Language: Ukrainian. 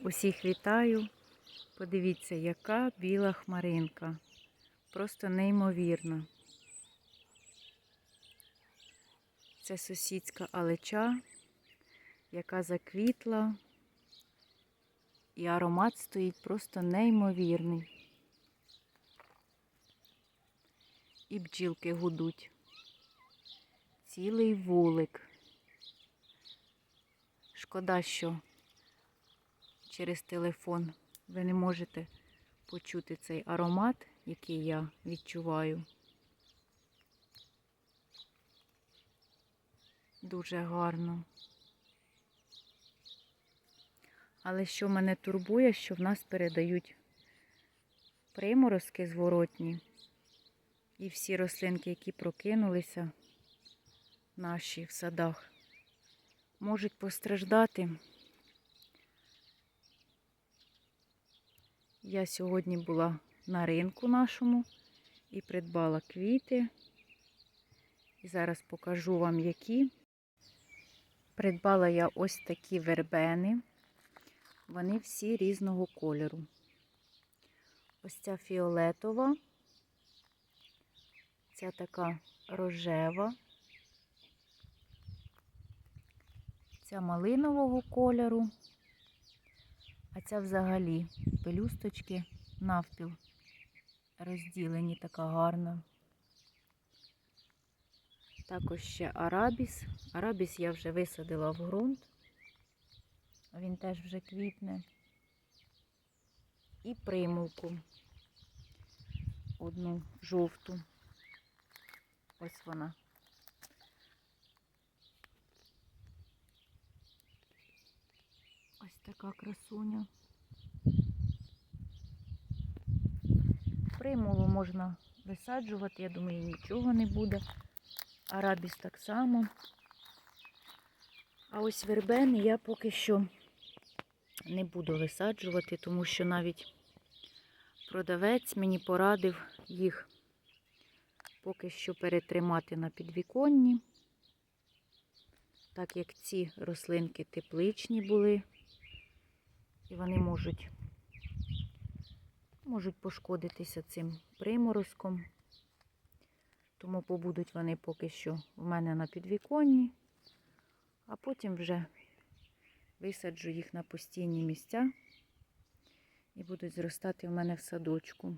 Усіх вітаю. Подивіться, яка біла хмаринка. Просто неймовірна. Це сусідська алеча, яка заквітла. І аромат стоїть просто неймовірний. І бджілки гудуть. Цілий вулик. Шкода, що через телефон ви не можете почути цей аромат, який я відчуваю. Дуже гарно. Але що мене турбує, що в нас передають приморозки зворотні. І всі рослинки, які прокинулися наші в садах, можуть постраждати. Я сьогодні була на ринку нашому і придбала квіти. І зараз покажу вам, які. Придбала я ось такі вербени. Вони всі різного кольору. Ось ця фіолетова, ця така рожева, ця малинового кольору, а ця взагалі пелюсточки навпіл розділені, така гарна. Також ще арабіс. Арабіс я вже висадила в ґрунт. Він теж вже квітне. І примулку. Одну жовту. Ось вона. Ось така красуня. Примулу можна висаджувати, я думаю, нічого не буде. Арабіс так само. А ось вербени я поки що не буду висаджувати, тому що навіть продавець мені порадив їх поки що перетримати на підвіконні, так як ці рослинки тепличні були, і вони можуть, можуть пошкодитися цим приморозком. Тому побудуть вони поки що в мене на підвіконні, а потім вже висаджу їх на постійні місця і будуть зростати в мене в садочку.